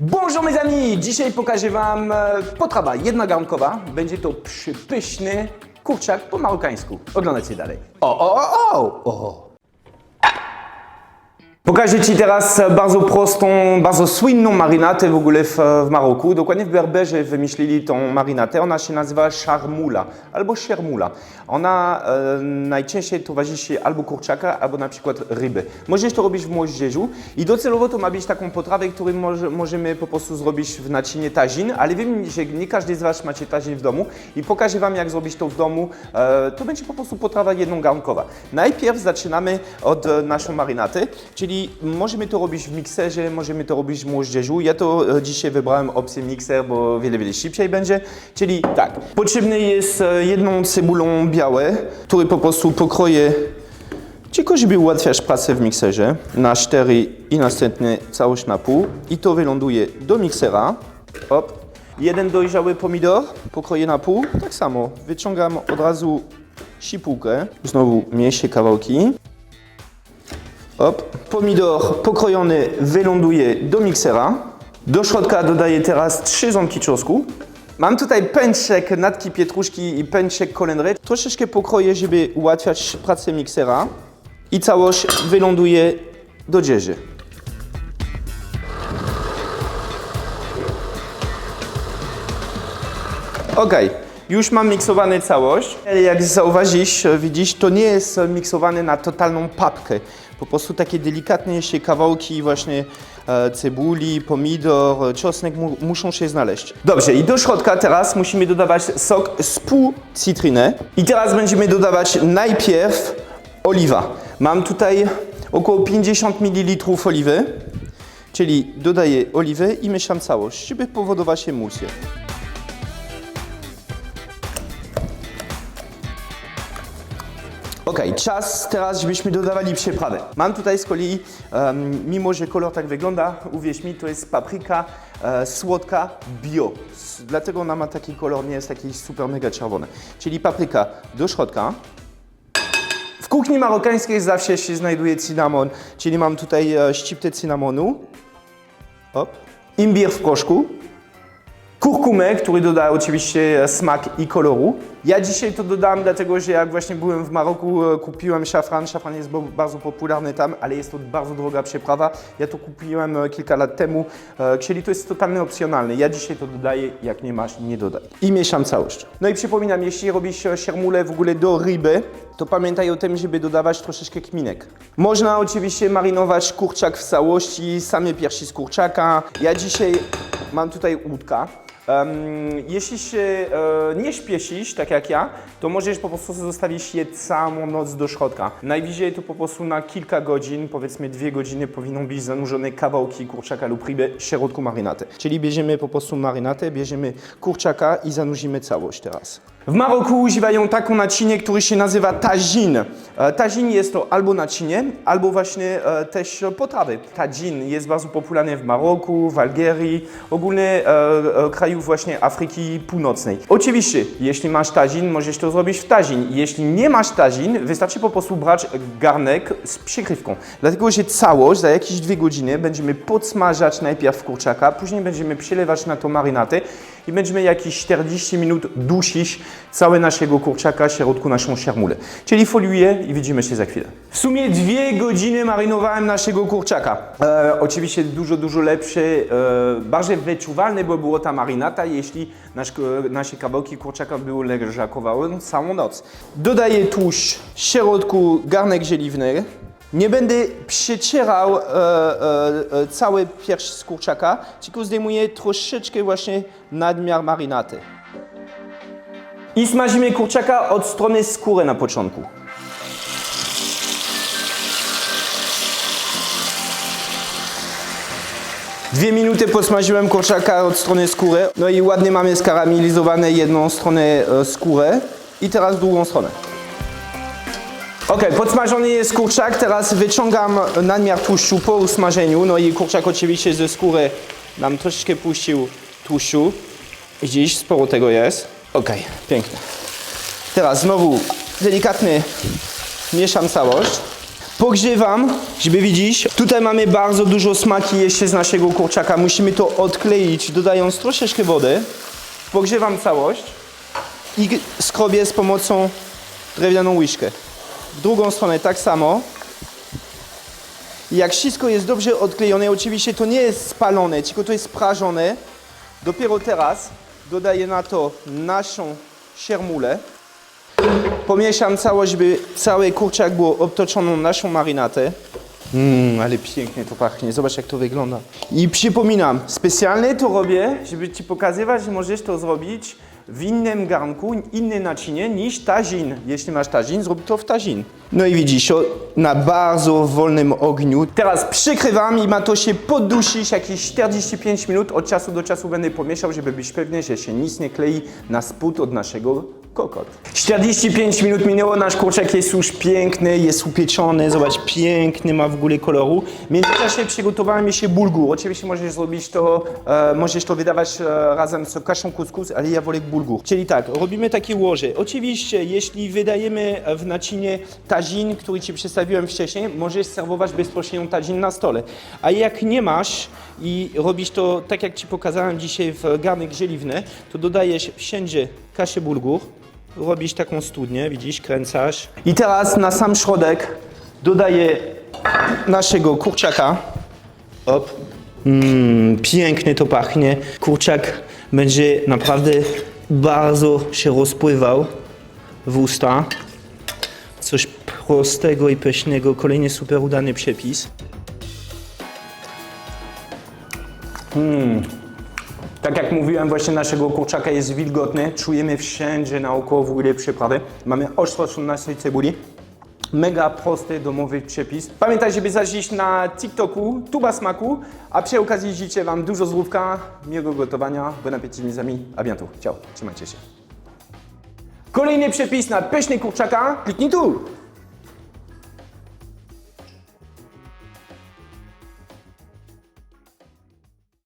Bonjour mes amis! Dzisiaj pokażę Wam e, potrawa jednogarnkowa. Będzie to przypyszny kurczak po marokańsku. Oglądajcie dalej. O, o, o, o! o. Pokażę Ci teraz bardzo prostą, bardzo słynną marynatę w ogóle w, w Maroku. Dokładnie w Berberze wymyślili tą marynatę. Ona się nazywa szarmula albo siermula. Ona e, najczęściej towarzyszy albo kurczaka, albo na przykład ryby. Możesz to robić w moździerzu i docelowo to ma być taką potrawę, którą może, możemy po prostu zrobić w naczynie tagine, ale wiem, że nie każdy z Was macie tagine w domu i pokażę Wam, jak zrobić to w domu. E, to będzie po prostu potrawa jednogarnkowa. Najpierw zaczynamy od e, naszą marynatę, czyli możemy to robić w mikserze, możemy to robić w moździerzu. Ja to e, dzisiaj wybrałem opcję mikser, bo wiele, wiele szybciej będzie. Czyli tak, potrzebne jest e, jedną cebulą białe, który po prostu pokroję tylko żeby ułatwiać pracę w mikserze na 4 i następnie całość na pół i to wyląduje do miksera. Hop. Jeden dojrzały pomidor pokroję na pół. Tak samo wyciągam od razu sipułkę, znowu mniejsze kawałki. Hop. Pomidor pokrojony wyląduje do miksera. Do środka dodaję teraz trzy ząbki czosnku. Mam tutaj pęczek natki pietruszki i pęczek kolendry. Troszeczkę pokroję, żeby ułatwiać pracę miksera. I całość wyląduje do dzieży. Ok, już mam miksowane całość. Jak zauważysz, widzisz, to nie jest miksowane na totalną papkę. Po prostu takie delikatne się kawałki właśnie e, cebuli, pomidor, czosnek mu, muszą się znaleźć. Dobrze, i do środka teraz musimy dodawać sok z pół cytryny. I teraz będziemy dodawać najpierw oliwa. Mam tutaj około 50 ml oliwy, czyli dodaję oliwę i mieszam całość, żeby powodować emulsję. Ok, czas teraz, żebyśmy dodawali przyprawy. Mam tutaj z kolei, em, mimo że kolor tak wygląda, uwierz mi, to jest papryka e, słodka bio. Dlatego ona ma taki kolor, nie jest taki super mega czerwony. Czyli papryka do środka. W kuchni marokańskiej zawsze się znajduje cynamon, czyli mam tutaj e, szczyptę cynamonu. Hop. Imbir w proszku. Kurkumę, który doda oczywiście e, smak i koloru. Ja dzisiaj to dodam, dlatego że jak właśnie byłem w Maroku, e, kupiłem szafran. Szafran jest bardzo popularny tam, ale jest to bardzo droga przyprawa. Ja to kupiłem e, kilka lat temu, czyli to jest totalnie opcjonalne. Ja dzisiaj to dodaję, jak nie masz, nie dodaj. I mieszam całość. No i przypominam, jeśli robisz siermulę w ogóle do ryby, to pamiętaj o tym, żeby dodawać troszeczkę kminek. Można oczywiście marynować kurczak w całości, same piersi z kurczaka. Ja dzisiaj mam tutaj łódka. Jeśli się e, nie śpieszysz, tak jak ja, to możesz po prostu zostawić je całą noc do środka. Najwyżej to po prostu na kilka godzin, powiedzmy dwie godziny, powinną być zanurzone kawałki kurczaka lub ryby w środku marynaty. Czyli bierzemy po prostu marynatę, bierzemy kurczaka i zanurzimy całość teraz. W Maroku używają taką naczynie, który się nazywa tagine. E, Tagine jest to albo naczynie, albo właśnie e, też potrawy. Tagine jest bardzo popularny w Maroku, w Algierii, ogólnie e, krajów właśnie Afryki Północnej. Oczywiście, jeśli masz tagine, możesz to zrobić w tagine. Jeśli nie masz tagine, wystarczy po prostu brać garnek z przykrywką. Dlatego, że całość za jakieś dwie godziny będziemy podsmażać najpierw kurczaka, później będziemy przelewać na to marynatę i będziemy jakieś 40 minut dusić całe naszego kurczaka w środku naszą siermulę. Czyli foliuję i widzimy się za chwilę. W sumie dwie godziny marynowałem naszego kurczaka. E, oczywiście dużo, dużo lepsze, e, bardziej wyczuwalne by było ta marynata, jeśli nasz, nasze kawałki kurczaka były leżakowały całą noc. Dodaję tłuszcz w środku garnek żeliwny. Nie będę przecierał e, e, e, cały pierś z kurczaka, tylko zdejmuję troszeczkę właśnie nadmiar marynaty. I smażymy kurczaka od strony skóry na początku. Dwie minuty posmażyłem kurczaka od strony skóry. No i ładnie mamy skaramielizowane jedną stronę e, skórę i teraz drugą stronę. Ok, podsmażony jest kurczak, teraz wyciągam nadmiar tłuszczu po usmażeniu, no i kurczak oczywiście ze skóry nam troszeczkę puścił tłuszczu. Widzisz, sporo tego jest. Ok, pięknie. Teraz znowu delikatny mieszam całość. Pogrzewam, żeby widzieć. Tutaj mamy bardzo dużo smaki jeszcze z naszego kurczaka. Musimy to odkleić, dodając troszeczkę wody. Pogrzewam całość i skrobię z pomocą drewnianą łyżkę. W drugą stronę tak samo. Jak wszystko jest dobrze odklejone, oczywiście to nie jest spalone, tylko to jest prażone. Dopiero teraz dodaję na to naszą siermulę. Pomieszam całość, żeby cały kurczak był obtoczoną naszą marynatę. Mmm, ale pięknie to pachnie. Zobacz jak to wygląda. I przypominam, specjalnie to robię, żeby Ci pokazywać, że możesz to zrobić w innym garnku, innej naczynie niż tazin. Jeśli masz tazin, zrób to w tazin. No i widzisz, o, na bardzo wolnym ogniu. Teraz przykrywam i ma to się podusić jakieś 45 minut. Od czasu do czasu będę pomieszał, żeby być pewny, że się nic nie klei na spód od naszego kokot. 45 minut minęło, nasz kurczak jest już piękny, jest upieczony, zobacz, piękny ma w ogóle koloru. W międzyczasie przygotowałem jeszcze bulgur. Oczywiście możesz zrobić to, e, możesz to wydawać e, razem z kaszą kuskus, ale ja wolę bulgur. Czyli tak, robimy takie łoże. Oczywiście, jeśli wydajemy w naczynie tazin, który Ci przedstawiłem wcześniej, możesz serwować bezpośrednio tazin na stole. A jak nie masz i robisz to tak, jak Ci pokazałem dzisiaj w garnek żeliwny, to dodajesz wszędzie kaszę bulgur, robisz taką studnię, widzisz, kręcasz. I teraz na sam środek dodaję naszego kurczaka. Op. Mm, pięknie to pachnie. Kurczak będzie naprawdę bardzo się rozpływał w usta. Coś prostego i pysznego. Kolejny super udany przepis. Tak jak mówiłem, właśnie naszego kurczaka jest wilgotny. Czujemy wszędzie naokoło w ogóle przyprawy. Mamy ostro naszej cebuli. Mega prosty domowy przepis. Pamiętaj, żeby zajrzeć na TikToku Tuba Smaku, a przy okazji życzę Wam dużo zdrówka, miłego gotowania. Bon appétit, mes amis. A bientôt. Ciao. Trzymajcie się. Kolejny przepis na pyszny kurczaka. Kliknij tu.